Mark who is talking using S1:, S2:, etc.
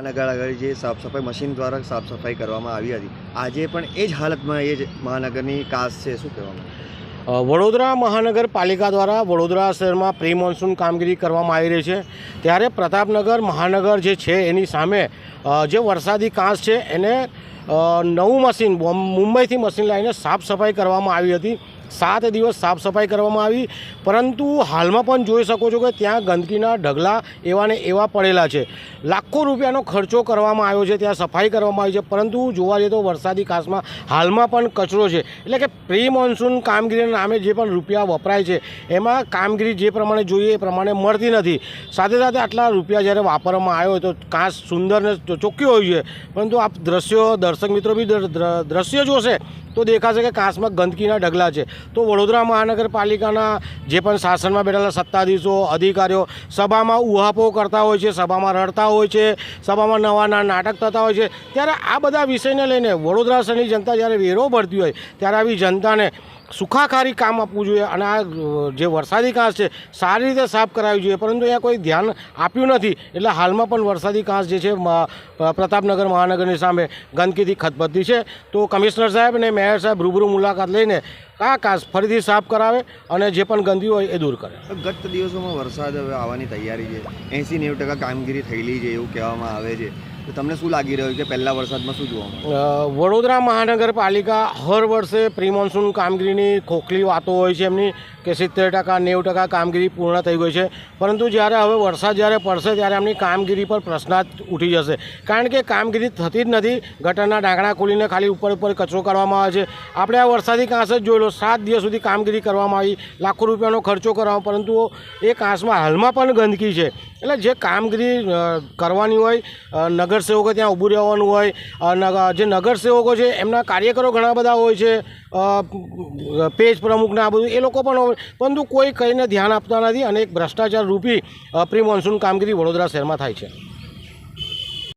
S1: મહાનગર આગળ જે સાફ સફાઈ મશીન દ્વારા સાફ સફાઈ કરવામાં આવી હતી. આજે પણ એ જ હાલતમાં એ જ મહાનગરની કાસ છે, શું કહેવામાં
S2: વડોદરા મહાનગરપાલિકા દ્વારા વડોદરા શહેરમાં પ્રી મોન્સૂન કામગીરી કરવામાં આવી રહી છે. ત્યારે પ્રતાપનગર મહાનગર જે છે, એની સામે જે વરસાદી કાંસ છે, એને નવું મશીન મુંબઈથી મશીન લાવીને સાફ સફાઈ કરવામાં આવી હતી. સાત દિવસ સાફ સફાઈ કરવામાં આવી. પરંતુ હાલમાં પણ જોઈ શકો છો કે ત્યાં ગંદકીના ઢગલા એવા ને એવા પડેલા છે. લાખો રૂપિયાનો ખર્ચો કરવામાં આવ્યો છે, ત્યાં સફાઈ કરવામાં આવી છે. પરંતુ જોવા જઈએ તો વરસાદી કાસમાં હાલમાં પણ કચરો છે. એટલે કે પ્રી મોન્સૂન કામગીરીના નામે જે પણ રૂપિયા વપરાય છે, એમાં કામગીરી જે પ્રમાણે જોઈએ એ પ્રમાણે મળતી નથી. સાથે સાથે આટલા રૂપિયા જ્યારે વાપરવામાં આવ્યો હોય તો કાંસ સુંદર ને ચોખ્ખી હોય છે. પરંતુ આપ દ્રશ્યો દર્શક મિત્રો બી દ્ર- દ્રશ્ય જોશે તો દેખાશે કે કાંસમાં ગંદકીના ઢગલા છે. તો વડોદરા મહાનગરપાલિકાના જે પણ શાસનમાં બેઠેલા સત્તાધીશો, અધિકારીઓ, સભામાં ઉહાપો કરતા હોય છે, સભામાં રડતા હોય છે, સભામાં નવા નવા નાટક થતા હોય છે, ત્યારે આ બધા વિષયને લઈને વડોદરા શહેરની જનતા જ્યારે વેરો ભરતી હોય, ત્યારે આવી જનતાને સુખાકારી કામ આપવું જોઈએ અને આ જે વરસાદી કાંસ છે, સારી રીતે સાફ કરાવવી જોઈએ. પરંતુ અહીંયા કોઈ ધ્યાન આપ્યું નથી. એટલે હાલમાં પણ વરસાદી કાંસ જે છે પ્રતાપનગર મહાનગરની સામે ગંદકીથી ખતબત્તી છે. તો કમિશનર સાહેબ અને મેયર સાહેબ રૂબરૂ મુલાકાત લઈને કાંસ ફરીથી સાફ કરાવે અને જે પણ ગંદકી હોય એ દૂર કરે.
S1: ગત દિવસોમાં વરસાદ હવે આવવાની તૈયારી છે. એંસી નેવું ટકા કામગીરી થયેલી છે એવું કહેવામાં આવે છે. તો તમને શું લાગી રહ્યું છે પહેલા વરસાદમાં શું જોવા
S2: વડોદરા મહાનગરપાલિકા હર વર્ષે પ્રી મોન્સૂન કામગીરીની ખોખલી વાતો હોય છે એમની કે સિત્તેર ટકા, નેવું ટકા કામગીરી પૂર્ણ થઈ ગઈ છે. પરંતુ જ્યારે હવે વરસાદ જ્યારે પડશે ત્યારે એમની કામગીરી પર પ્રશ્નાર્થ ઉઠી જશે. કારણ કે કામગીરી થતી જ નથી. ગટરના ડાંકણા ખોલીને ખાલી ઉપર ઉપર કચરો કરવામાં આવે છે. આપણે આ વરસાદી કાંસ જ જોઈ લો. સાત દિવસ સુધી કામગીરી કરવામાં આવી. લાખો રૂપિયાનો ખર્ચો કરવામાં પરંતુ એ કાંસમાં હાલમાં પણ ગંદકી છે. એટલે જે કામગીરી કરવાની હોય નગરસેવકો ત્યાં ઊભું રહેવાનું હોય જે નગરસેવકો છે, એમના કાર્યકરો ઘણા બધા હોય છે પેજ પ્રમુખના આ બધું, એ લોકો પણ પરંતુ કોઈ કહીને ધ્યાન આપતા નથી અને એક ભ્રષ્ટાચાર રૂપી પ્રી મોન્સૂન કામગીરી વડોદરા શહેરમાં થાય છે.